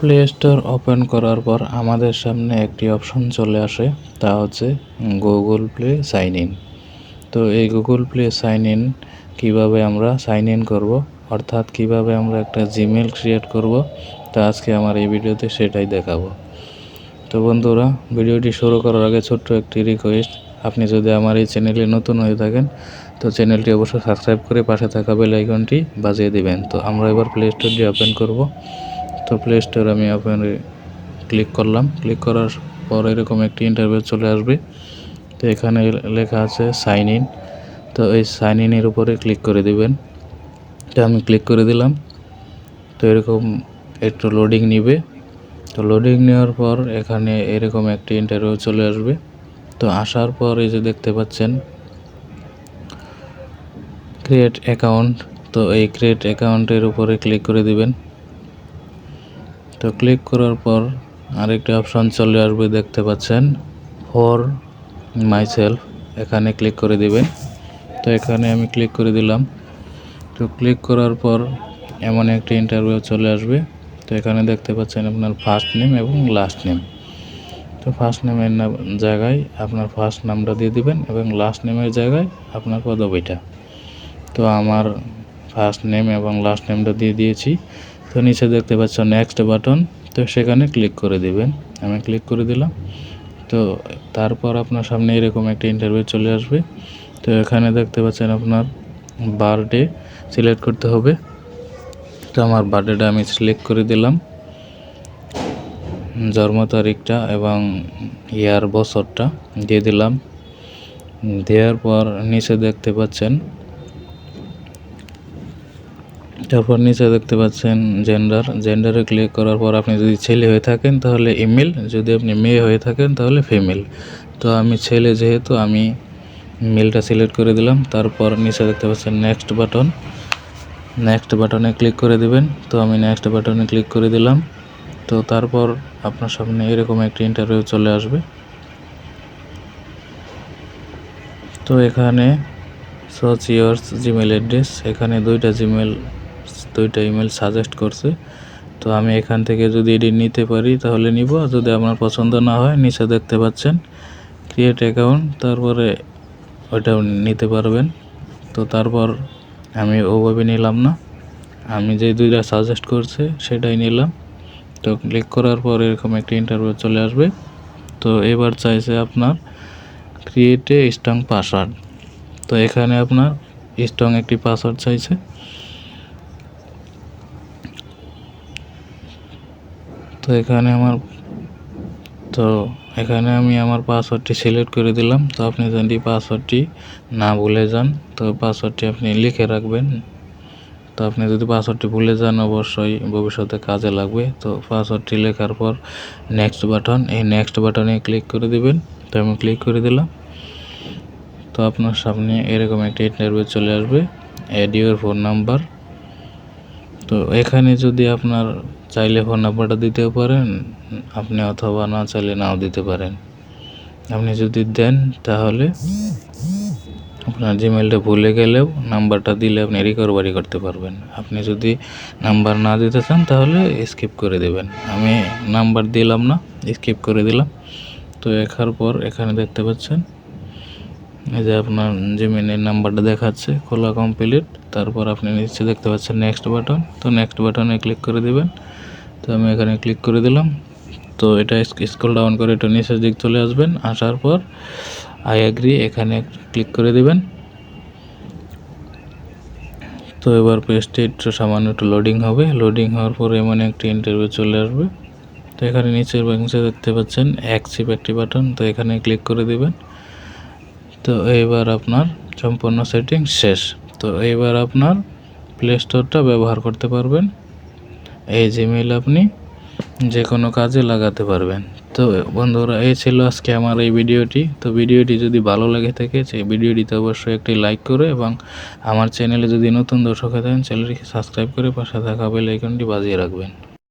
Play store open করার পর আমাদের সামনে একটি অপশন চলে আসে, তা হচ্ছে গুগল প্লে সাইন ইন তো এই গুগল প্লে সাইন ইন কীভাবে আমরা সাইন ইন করব, অর্থাৎ কীভাবে আমরা একটা জিমেল ক্রিয়েট করব, তা আজকে আমার এই ভিডিওতে সেটাই দেখাবো। তো বন্ধুরা, ভিডিওটি শুরু করার আগে ছোট্ট একটি রিকোয়েস্ট আপনি যদি আমার এই চ্যানেলে নতুন হয়ে থাকেন, তো চ্যানেলটি অবশ্যই সাবস্ক্রাইব করে পাশে থাকা বেল আইকনটি বাজিয়ে দিবেন। তো আমরা এবার প্লে স্টোরটি ওপেন করব। তো প্লে স্টোর আমি ওপেন ক্লিক করলাম। ক্লিক করার পর এরকম একটি ইন্টারভিউ চলে আসবে। তো এখানে লেখা আছে সাইন ইন তো এই সাইন ইনের উপরে ক্লিক করে দিবেন। তো আমি ক্লিক করে দিলাম। তো এরকম একটু লোডিং নিবে। তো লোডিং নেওয়ার পর এখানে এরকম একটি ইন্টারভিউ চলে আসবে। তো আসার পর এই যে দেখতে পাচ্ছেন ক্রিয়েট অ্যাকাউন্ট তো এই ক্রিয়েট অ্যাকাউন্টের উপরে ক্লিক করে দিবেন। তো ক্লিক করার পর আরেকটি অপশন চলে আসবে, দেখতে পাচ্ছেন ফর মাই সেলফ এখানে ক্লিক করে দিবেন। তো এখানে আমি ক্লিক করে দিলাম। তো ক্লিক করার পর এমন একটি ইন্টারভিউ চলে আসবে। তো এখানে দেখতে পাচ্ছেন আপনার ফার্স্ট নেম এবং লাস্ট নেম তো ফার্স্ট নেমের জায়গায় আপনার ফার্স্ট নামটা দিয়ে দিবেন এবং লাস্ট নেমের জায়গায় আপনার পদবিটা। তো আমার ফার্স্ট নেম এবং লাস্ট নেমটা দিয়ে দিয়েছি। তো নিচে দেখতে পাচ্ছ নেক্সট বাটন তো সেখানে ক্লিক করে দিবেন। আমি ক্লিক করে দিলাম। তো তারপর আপনার সামনে এরকম একটা ইন্টারভিউ চলে আসবে। তো এখানে দেখতে পাচ্ছেন আপনার বার্থডে সিলেক্ট করতে হবে। তো আমার বার্থডেটা আমি সিলেক্ট করে দিলাম। জন্ম তারিখটা এবং ইয়ার বছরটা দিয়ে দিলাম। দেওয়ার পর নিচে দেখতে পাচ্ছেন তারপর নিচে দেখতে পাচ্ছেন জেন্ডার জেন্ডারে ক্লিক করার পর আপনি যদি ছেলে হয়ে থাকেন, তাহলে ইমেল যদি আপনি মেয়ে হয়ে থাকেন, তাহলে ফিমেল তো আমি ছেলে যেহেতু, আমি মেলটা সিলেক্ট করে দিলাম। তারপর নিচে দেখতে পাচ্ছেন নেক্সট বাটন নেক্সট বাটনে ক্লিক করে দিবেন। তো আমি নেক্সট বাটনে ক্লিক করে দিলাম। তো তারপর আপনার সামনে এরকম একটি ইন্টারভিউ চলে আসবে। তো এখানে সচ ইয়ার্স জিমেল অ্যাড্রেস এখানে দুইটা জিমেল দুইটা ইমেল সাজেস্ট করছে। তো আমি এখান থেকে যদি এটি নিতে পারি তাহলে নিব। যদি আমার পছন্দ না হয়, নিচে দেখতে পাচ্ছেন ক্রিয়েট অ্যাকাউন্ট তারপরে ওইটাও নিতে পারবেন। তো তারপর আমি ওভাবে নিলাম না। আমি যে দুইটা সাজেস্ট করছে সেটাই নিলাম। তো ক্লিক করার পর এরকম একটি ইন্টারভিউ চলে আসবে। তো এবার চাইছে আপনার ক্রিয়েটে স্ট্রং পাসওয়ার্ড তো এখানে আপনার স্ট্রং একটি পাসওয়ার্ড চাইছে। এখানে আমার, তো এখানে আমি আমার পাসওয়ার্ডটি সিলেক্ট করে দিলাম। তো আপনি যদি পাসওয়ার্ডটি না ভুলে যান, তো পাসওয়ার্ডটি আপনি লিখে রাখবেন। তো আপনি যদি পাসওয়ার্ডটি ভুলে যান, অবশ্যই ভবিষ্যতে কাজে লাগবে। তো পাসওয়ার্ডটি লেখার পর নেক্সট বাটন এই নেক্সট বাটনে ক্লিক করে দিবেন। তো আমি ক্লিক করে দিলাম। তো আপনার সামনে এরকম একটা ইন্টারভিউ চলে আসবে। অ্যাড ইউর ফোন নাম্বার তো এখানে যদি আপনার চাইলে ফোন নাম্বারটা দিতেও পারেন, আপনি অথবা না চাইলে নাও দিতে পারেন। আপনি যদি দেন, তাহলে আপনার জিমেলটা ভুলে গেলেও নাম্বারটা দিলে আপনি রিকভারি করতে পারবেন। আপনি যদি নাম্বার না দিতে চান, তাহলে স্কিপ করে দেবেন। আমি নাম্বার দিলাম না স্কিপ করে দিলাম। তো এখার পর এখানে দেখতে পাচ্ছেন, এই যে আপনার জিমেনের নাম্বারটা দেখাচ্ছে, খোলা কমপ্লিট তারপর আপনি নিচে দেখতে পাচ্ছেন নেক্সট বাটন তো নেক্সট বাটনে ক্লিক করে দেবেন। তো আমি এখানে ক্লিক করে দিলাম। তো এটা স্ক্রল ডাউন করে এটা নিচের দিক চলে আসবেন। আসার পর আই অ্যাগ্রি এখানে ক্লিক করে দিবেন। তো এবার পেজটি একটু সামান্য একটু লোডিং হবে। লোডিং হওয়ার পর এমন একটি ইন্টারভিউ চলে আসবে। তো এখানে নিচের বাংশে দেখতে পাচ্ছেন অ্যাকসিভ একটি বাটন তো এখানে ক্লিক করে দিবেন। তো এইবার আপনার সম্পূর্ণ সেটিং শেষ। তো এইবার আপনার প্লে স্টোরটা ব্যবহার করতে পারবেন। এই জিমেইল আপনি যে কোনো কাজে লাগাতে পারবেন। তো বন্ধুরা, এই ছিল আজকে আমার এই ভিডিওটি। তো ভিডিওটি যদি ভালো লেগে থাকে, সেই ভিডিওটিতে অবশ্যই একটি লাইক করে এবং আমার চ্যানেলে যদি নতুন দর্শক হয়ে থাকেন, চ্যানেলটিকে সাবস্ক্রাইব করে পাশে থাকা বেল আইকনটি বাজিয়ে রাখবেন।